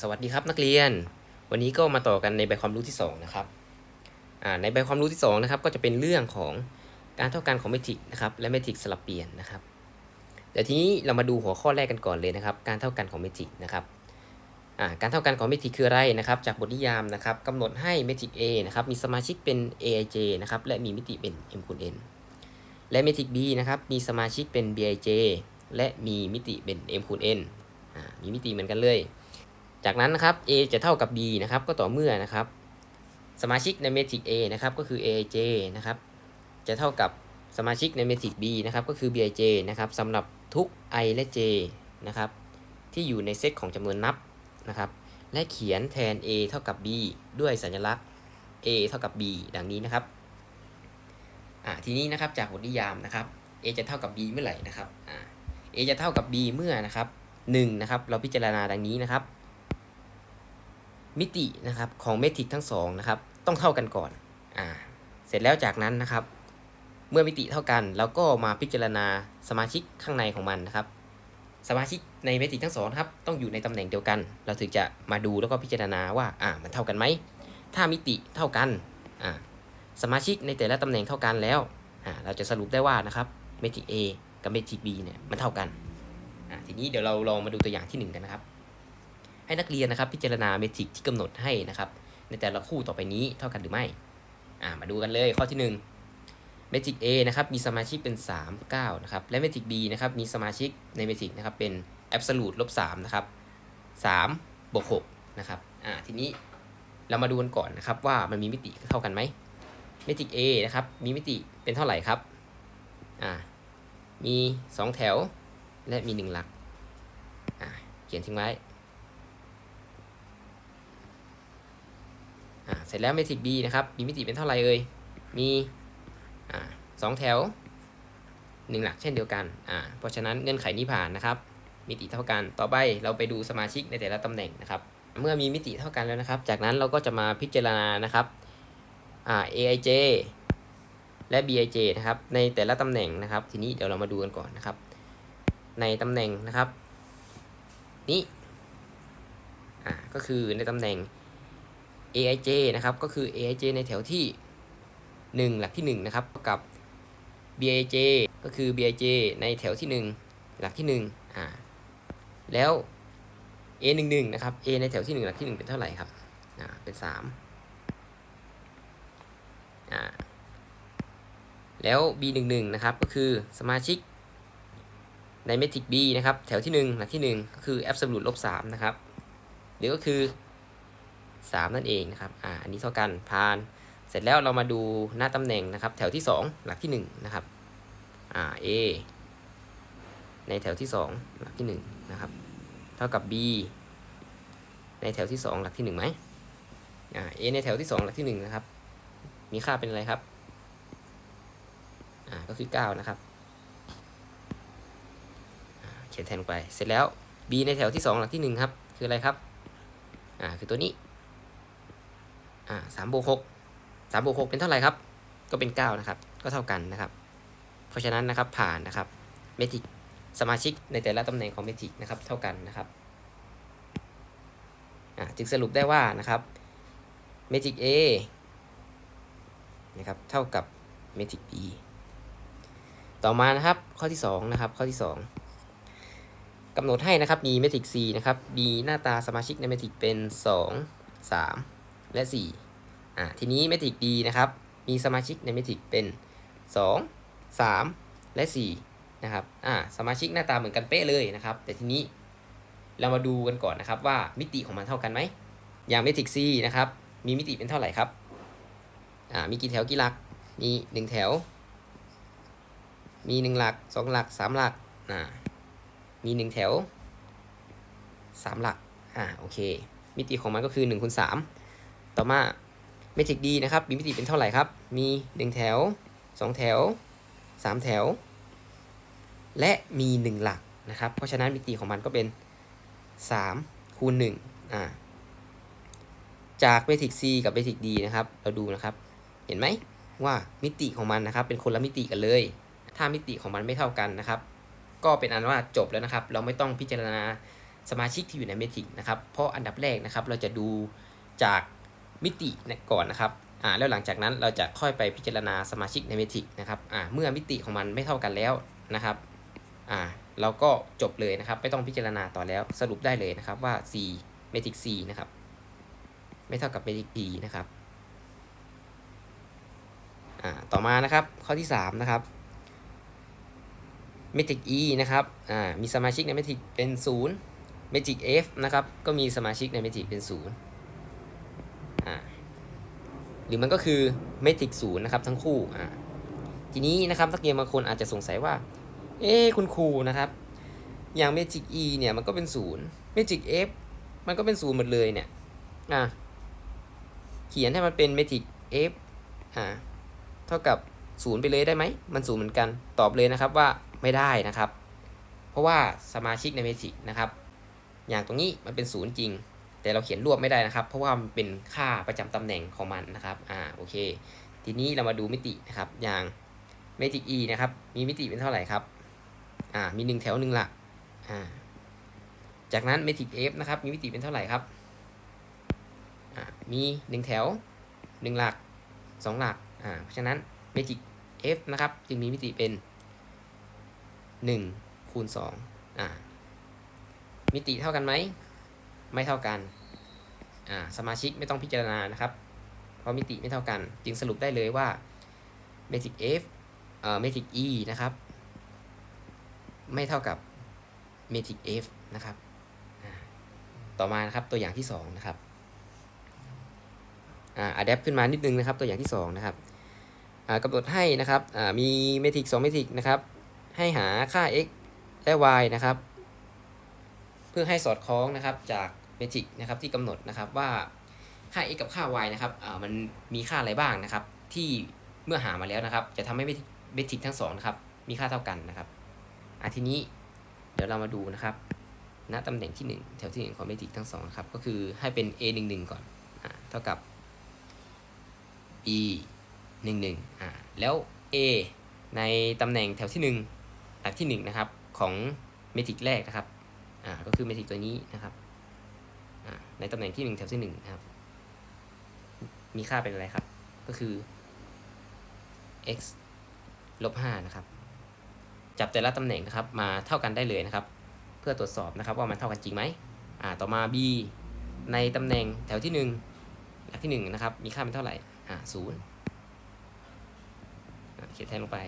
สวัสดีครับนักเรียน วันนี้ก็มาต่อกันในใบความรู้ที่2นะครับในใบความรู้ที่2นะครับก็จะเป็นเรื่องของการเท่ากันของเมทริกนะครับและเมทริกสลับเปลี่ยนนะครับแต่ทีนี้เรามาดูหัวข้อแรกกันก่อนเลยนะครับ การเท่ากันของเมทริกนะครับการเท่ากันของเมทริกคืออะไรนะครับ จากบทนิยามนะครับกำหนดให้เมทริก A นะครับมีสมาชิกเป็น aij นะครับและมีมิติเป็น m คูณ n และเมทริก B นะครับมีสมาชิกเป็น bij และมีมิติเป็น m คูณ n มีมิติเหมือนกันเลย จากนั้นนะครับ a จะเท่ากับ b นะครับ ก็ต่อเมื่อนะครับ สมาชิกในเมทริก a นะครับ ก็คือ aij นะครับ จะเท่ากับสมาชิกในเมทริก b นะครับ ก็คือ bij นะครับสำหรับทุก i และ j นะครับ ที่อยู่ในเซตของจำนวนนับนะครับ และเขียนแทน a เท่ากับ b ด้วยสัญลักษณ์ a เท่ากับ b ดังนี้นะครับอ่าทีนี้นะครับจากบทนิยามนะครับ a จะเท่ากับ b เมื่อไหร่นะครับอ่า a จะเท่ากับ b เมื่อนะครับ1นะครับ เราพิจารณาดังนี้นะครับ มิตินะครับของเมทริกทั้งสองนะครับต้องเท่ากันก่อนอ่าเสร็จแล้วจากนั้นนะครับ เมื่อมิติเท่ากันเราก็มาพิจารณาสมาชิกข้างในของมันนะครับ สมาชิกในเมทริกทั้งสองครับต้องอยู่ในตำแหน่งเดียวกัน เราถึงจะมาดูแล้วก็พิจารณาว่าอ่ามันเท่ากันไหมถ้ามิติเท่ากันอ่าสมาชิกในแต่ละตำแหน่งเท่ากันแล้วอ่าเราจะสรุปได้ว่านะครับเมทริก A กับเมทริก B เนี่ยมันเท่ากันอ่าทีนี้เดี๋ยวเราลองมาดูตัวอย่างที่หนึ่งกันนะครับ ให้นักเรียนนะครับ พิจารณาเมทริกที่กำหนดให้นะครับ ในแต่ละคู่ต่อไปนี้เท่ากันหรือไม่อ่ามาดูกันเลยข้อที่1เมทริก A นะครับมีสมาชิกเป็น 3 9นะครับและเมทริก B นะครับมีสมาชิกในเมทริกนะครับเป็น absolute ลบ3นะครับ3บวก6นะครับอ่าทีนี้เรามาดูกันก่อนนะครับว่ามันมีมิติเท่ากันไหมเมทริก A นะครับมีมิติเป็นเท่าไหร่ครับอ่ามี 2 แถวและมี 1 หลักอ่าเขียนทิ้งไว้ อ่า เสร็จแล้วเมทริก B นะครับ มีมิติเป็นเท่าไหร่เอ่ย มีอ่าสองแถวหนึ่งหลักเช่นเดียวกันอ่าเพราะฉะนั้นเงื่อนไขนี้ผ่านนะครับ มิติเท่ากัน ต่อไปเราไปดูสมาชิกในแต่ละตำแหน่งนะครับ เมื่อมีมิติเท่ากันแล้วนะครับ จากนั้นเราก็จะมาพิจารณานะครับอ่า aij และ bij นะครับ ในแต่ละตำแหน่งนะครับ ทีนี้เดี๋ยวเรามาดูกันก่อนนะครับ ในตำแหน่งนะครับ นี้อ่าก็คือในตำแหน่ง aij นะครับ ก็คือ aij ในแถวที่ 1 หลักที่ 1 นะครับกับ bij ก็คือ bij ในแถวที่ 1 หลักที่1อ่าแล้ว a11 นะครับ a ในแถวที่ 1 หลักที่ 1 เป็นเท่าไหร่ครับอ่าเป็น3อ่าแล้ว b11 นะครับ ก็คือสมาชิกในเมทริก b นะครับ แถวที่ 1 หลักที่ 1 ก็คือ absolute ลบ3นะครับ หรือก็คือ 3 นั่นเองนะครับอ่าอันนี้เท่ากันผ่าน เสร็จแล้วเรามาดูหน้าตำแหน่งนะครับ แถวที่ 2 หลักที่ 1 นะครับอ่า A ในแถวที่ 2 หลักที่1นะครับเท่ากับ B ในแถวที่ 2 หลักที่1ไหมอ่า A ในแถวที่ 2 หลักที่1นะครับมีค่าเป็นอะไรครับอ่าก็คือ 9 นะครับเขียนแทนไปเสร็จแล้ว B ในแถวที่ 2 หลักที่ 1 ครับ คืออะไรครับ อ่า คือตัวนี้ อ่าสามบวกหกสามบวกหกเป็นเท่าไหร่ครับ ก็เป็นเก้านะครับ ก็เท่ากันนะครับ เพราะฉะนั้นนะครับผ่านนะครับเมทริกสมาชิกในแต่ละตำแหน่งของเมทริกนะครับเท่ากันนะครับอ่าจึงสรุปได้ว่านะครับเมทริก A นะครับเท่ากับเมทริก B ต่อมานะครับข้อที่2นะครับข้อที่2กำหนดให้นะครับมีเมทริก C นะครับมีหน้าตาสมาชิกในเมทริกเป็น 2 3 และ4อ่าทีนี้เมทริก D นะครับ มีสมาชิกในเมทริกเป็น 2 3 และ4นะครับอ่าสมาชิกหน้าตาเหมือนกันเป๊ะเลยนะครับ แต่ทีนี้เรามาดูกันก่อนนะครับว่ามิติของมันเท่ากันไหม อย่างเมทริก C นะครับ มีมิติเป็นเท่าไหร่ครับอ่ามีกี่แถวกี่หลัก มี1แถว มี 1 หลัก 2 หลัก 3 หลักอ่ามี 1 แถว 3 หลักอ่าโอเค มิติของมันก็คือ1คูณ3 ต่อมาเมทริก D นะครับมีมิติเป็นเท่าไหร่ครับ มี 1 แถว 2 แถว 3 แถว และมี 1 หลักนะครับ เพราะฉะนั้นมิติของมันก็เป็น 3 คูณ1อ่าจากเมทริก C กับเมทริก D นะครับ เราดูนะครับ เห็นไหมว่ามิติของมันนะครับ เป็นคนละมิติกันเลย ถ้ามิติของมันไม่เท่ากันนะครับ ก็เป็นอันว่าจบแล้วนะครับ เราไม่ต้องพิจารณาสมาชิกที่อยู่ในเมทริกนะครับ เพราะอันดับแรกนะครับ เราจะดูจาก มิติก่อนนะครับอ่าแล้วหลังจากนั้นเราจะค่อยไปพิจารณาสมาชิกในเมทริกนะครับอ่าเมื่อมิติของมันไม่เท่ากันแล้วนะครับอ่าเราก็จบเลยนะครับ ไม่ต้องพิจารณาต่อแล้วสรุปได้เลยนะครับว่า C เมทริก C นะครับไม่เท่ากับเมทริก D นะครับอ่าต่อมานะครับข้อที่3นะครับเมทริก E นะครับอ่ามีสมาชิกในเมทริกเป็น 0 เมทริก F นะครับก็มีสมาชิกในเมทริกเป็น 0 อ่าหรือมันก็คือเมทริกศูนย์นะครับทั้งคู่อ่าทีนี้นะครับนักเรียนบางคนอาจจะสงสัยว่า เอ๊คุณครูนะครับ อย่างเมทริก E เนี่ยมันก็เป็นศูนย์เมทริก F มันก็เป็นศูนย์หมดเลยเนี่ยอะเขียนให้มันเป็นเมทริก F อ่าเท่ากับศูนย์ไปเลยได้ไหม มันศูนย์เหมือนกัน ตอบเลยนะครับว่าไม่ได้นะครับ เพราะว่าสมาชิกในเมทริกนะครับ อย่างตรงนี้มันเป็นศูนย์จริง แต่เราเขียนรวบไม่ได้นะครับ เพราะว่ามันเป็นค่าประจำตำแหน่งของมันนะครับอ่าโอเค ทีนี้เรามาดูมิตินะครับอย่างเมทริก E นะครับมีมิติเป็นเท่าไหร่ครับอ่ามี 1 แถว1หลักอ่าจากนั้นเมทริก F นะครับมีมิติเป็นเท่าไหร่ครับอ่ามี 1 แถว 1 หลัก 2 หลักอ่าเพราะฉะนั้นเมทริก F นะครับจึงมีมิติเป็น 1 คูณ2อ่ามิติเท่ากันไหม ไม่เท่ากัน สมาชิกไม่ต้องพิจารณานะครับ เพราะมิติไม่เท่ากัน จึงสรุปได้เลยว่าเมทริก F เอ่อเมทริก E นะครับ ไม่เท่ากับเมทริก F นะครับ ต่อมานะครับตัวอย่างที่2นะครับอ่าอัดปขึ้นมานิดนึงนะครับ ตัวอย่างที่2นะครับกำหนดให้นะครับมีเมทริก2เมทริกนะครับ ให้หาค่า x และ y นะครับ เพื่อให้สอดคล้องนะครับจาก เมทริกนะครับที่กำหนดนะครับว่าค่า x กับค่า y นะครับอ่ามันมีค่าอะไรบ้างนะครับ ที่เมื่อหามาแล้วนะครับ จะทำให้เมทริกทั้งสองนะครับมีค่าเท่ากันนะครับอ่าทีนี้เดี๋ยวเรามาดูนะครับณตำแหน่งที่ 1 แถวที่ 1 ของเมทริกทั้งสองครับก็คือให้เป็น a 1 1ก่อนอ่าเท่ากับ b 1 1อ่าแล้ว a ในตำแหน่งแถวที่ 1 หลักที่1นะครับของเมทริกแรกนะครับอ่าก็คือเมทริกตัวนี้นะครับ ในตำแหน่งที่ 1 แถวที่1นะครับ มีค่าเป็นอะไรครับ ก็คือ x ลบ5นะครับ จับแต่ละตำแหน่งนะครับ มาเท่ากันได้เลยนะครับ เพื่อตรวจสอบนะครับว่ามันเท่ากันจริงไหมอ่าต่อมา b ในตำแหน่งแถวที่ 1 หลักที่ 1 นะครับ มีค่าเป็นเท่าไหร่อ่า0อ่าเขียนแทนลงไป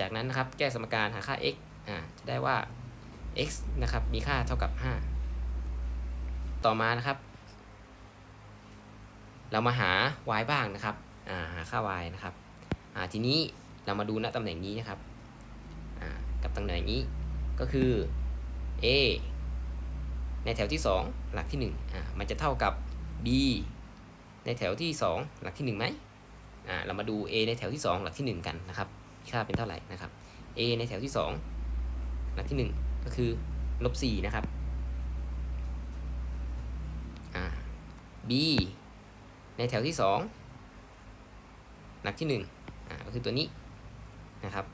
จากนั้นนะครับ แก้สมการหาค่า x อ่าจะได้ว่า x นะครับ มีค่าเท่ากับ 5 ต่อมานะครับ เรามาหา y บ้างนะครับาหาค่า y นะครับทีนี้เรามาดูณตำแหน่งนี้นะครับกับตำแหน่งนี้ก็คือ a ในแถวที่ 2 หลักที่1อ่ามันจะเท่ากับ b ในแถวที่ 2 หลักที่1ไหมอ่าเรามาดู a ในแถวที่ 2 หลักที่ 1 กันนะครับค่าเป็นเท่าไหร่นะครับ a ในแถวที่ 2 หลักที่ 1 ก็คือลบ4นะครับ อ่า b ในแถวที่ 2 หลักที่ 1 อ่า ก็คือตัวนี้นะครับ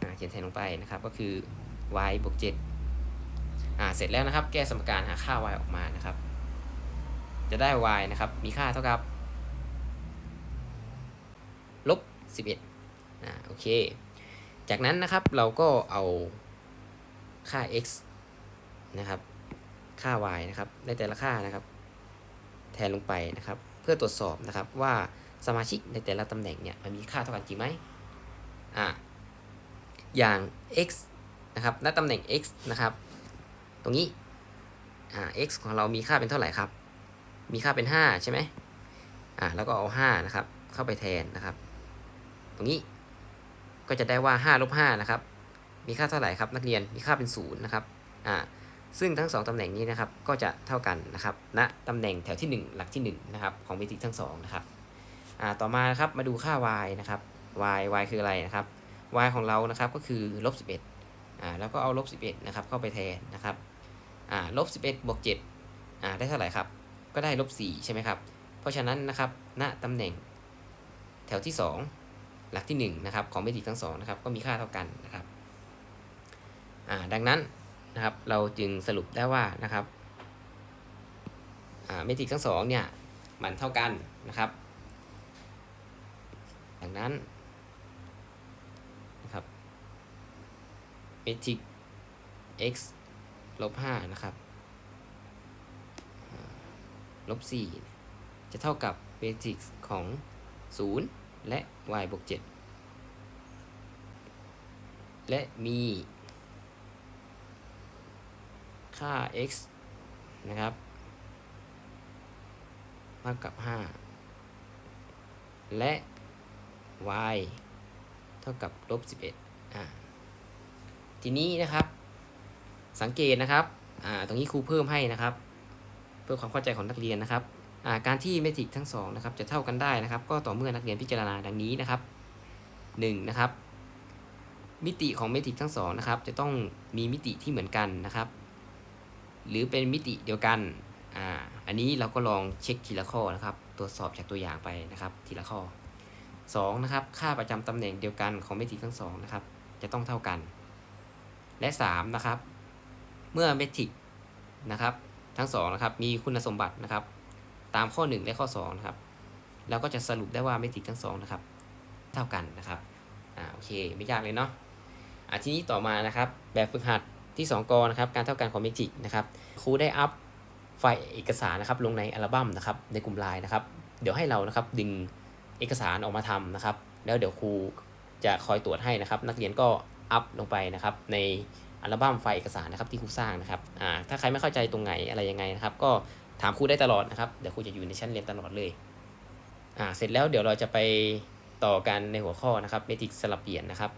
อ่า เขียนแทนลงไปนะครับ ก็คือ y บวก 7 อ่า เสร็จแล้วนะครับ แก้สมการหาค่า y ออกมานะครับ จะได้ y นะครับ มีค่าเท่ากับ ลบ 11 อ่า โอเค จากนั้นนะครับ เราก็เอาค่า x นะครับ ค่า y นะครับในแต่ละค่านะครับ แทนลงไปนะครับ เพื่อตรวจสอบนะครับว่าสมาชิกในแต่ละตำแหน่งเนี่ยมันมีค่าเท่ากันจริงไหมอ่าอย่าง x นะครับณตำแหน่ง x นะครับ ตรงนี้อ่า x ของเรามีค่าเป็นเท่าไหร่ครับ มีค่าเป็น 5 ใช่ไหมอ่าแล้วก็เอา 5 นะครับ เข้าไปแทนนะครับ ตรงนี้ก็จะได้ว่า5ลบ5นะครับ มีค่าเท่าไหร่ครับนักเรียน มีค่าเป็น0นะครับ อ่า ซึ่งทั้ง 2 ตำแหน่งนี้นะครับก็จะเท่ากันนะครับณตำแหน่งแถวที่ 1 หลักที่1นะครับของเมทริทั้ง2นะครับต่อมานะครับมาดูค่า y นะครับ y y คืออะไรนะครับ y ของเรานะครับก็คือลบ11อ่าแล้วก็เอาลบ11นะครับเข้าไปแทนนะครับอ่าลบ11บวก7อ่าได้เท่าไหร่ครับ ก็ได้ลบ4ใช่ไหมครับ เพราะฉะนั้นนะครับณตำแหน่งแถวที่ 2 หลักที่1นะครับของเมทริทั้ง2นะครับก็มีค่าเท่ากันนะครับอ่าดังนั้น นะครับ เราจึงสรุปได้ว่านะครับเมทริกทั้งสองเนี่ยมันเท่ากันนะครับดังนั้นนะครับเมทริก x ลบ5นะครับลบ4จะเท่ากับเมทริกของ 0 และ y บวก7และมี ค่า x นะครับมากับ 5 และ y เท่ากับลบ11อ่าทีนี้นะครับสังเกตนะครับอ่าตรงนี้ครูเพิ่มให้นะครับ เพื่อความเข้าใจของนักเรียนนะครับอ่าการที่เมทริกทั้งสองนะครับจะเท่ากันได้นะครับ ก็ต่อเมื่อนักเรียนพิจารณาดังนี้นะครับ 1. นะครับมิติของเมทริกทั้งสองนะครับจะต้องมีมิติที่เหมือนกันนะครับ หรือเป็นมิติเดียวกันอ่าอันนี้เราก็ลองเช็คทีละข้อนะครับตรวจสอบจากตัวอย่างไปนะครับทีละข้อ 2. นะครับค่าประจำตำแหน่งเดียวกันของมทริทั้งสองนะครับจะต้องเท่ากัน และ 3. นะครับเมื่อเมทริกนะครับทั้งสองนะครับมีคุณสมบัตินะครับตามข้อ 1 และข้อ2นะครับเราก็จะสรุปได้ว่าเมทริกทั้งสองนะครับเท่ากันนะครับอ่าโอเคไม่ยากเลยเนาะอ่าทีนี้ต่อมานะครับแบบฝึกหัด ที่ 2กนะครับการเท่ากันของเมทริกนะครับครูได้อัพไฟล์เอกสารนะครับลงในอัลบั้มนะครับในกลุ่มไลน์นะครับ เดี๋ยวให้เรานะครับดึงเอกสารออกมาทำนะครับ แล้วเดี๋ยวครูจะคอยตรวจให้นะครับ นักเรียนก็อัพลงไปนะครับในอัลบั้มไฟล์เอกสารนะครับที่ครูสร้างนะครับอ่าถ้าใครไม่เข้าใจตรงไหนอะไรยังไงนะครับ ก็ถามครูได้ตลอดนะครับเดี๋ยวครูจะอยู่ในชั้นเรียนตลอดเลยอ่าเสร็จแล้วเดี๋ยวเราจะไปต่อกันในหัวข้อนะครับเมทริกสลับเปลี่ยนนะครับ